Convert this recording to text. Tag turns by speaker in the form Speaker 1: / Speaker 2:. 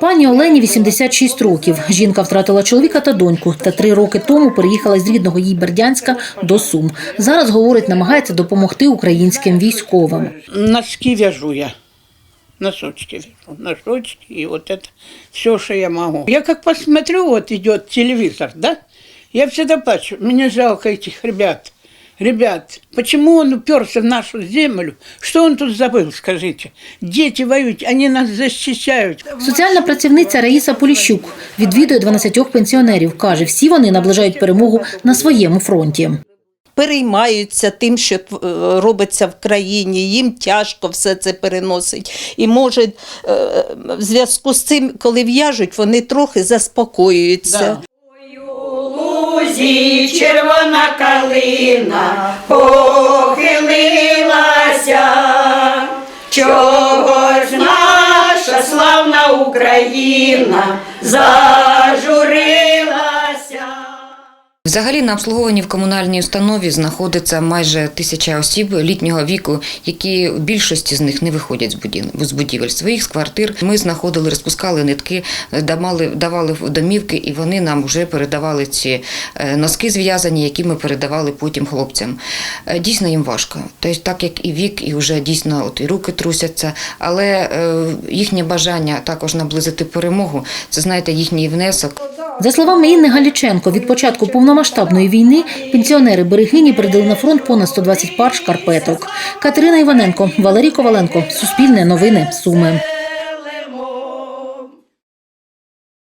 Speaker 1: Пані Олені 86 років. Жінка втратила чоловіка та доньку, та три роки тому переїхала з рідного їй Бердянська до Сум. Зараз говорить, намагається допомогти українським військовим.
Speaker 2: Носки вяжу я. Носочки вяжу. Носочки и вот это все, что я могу. Я как посмотрю, вот идет телевизор, да? Я всегда плачу. Мне жалко этих ребят. Ребят, почему он уперся в нашу землю? Что он тут забыл, скажите? Дети воюют, они нас защищают.
Speaker 1: Соціальна працівниця Раїса Поліщук відвідує 12 пенсіонерів. Каже, всі вони наближають перемогу на своєму фронті.
Speaker 3: переймаються тим, що е, робиться в країні, їм тяжко все це переносить. І може е, в зв'язку з цим, коли в'яжуть, вони трохи заспокоюються.
Speaker 2: Да.
Speaker 4: Лузі червона калина похилилася, чого ж наша славна Україна зажурилася.
Speaker 5: Взагалі на обслуговуванні в комунальній установі знаходиться майже тисяча осіб літнього віку, які в більшості з них не виходять з будівель, своїх з квартир. Ми знаходили, розпускали нитки, давали, давали домівки, і вони нам вже передавали ці е, носки зв'язані, які ми передавали потім хлопцям. Е, Дійсно їм важко. Тобто, так як і вік, і вже дійсно от і руки трусяться, але е, їхнє бажання також наблизити перемогу. Це знаєте, їхній внесок.
Speaker 1: За словами Інни Галіченко, від початку повномасштабної війни пенсіонери берегині передали на фронт понад 120 пар шкарпеток. Катерина Іваненко, Валерій Коваленко, Суспільне новини, Суми.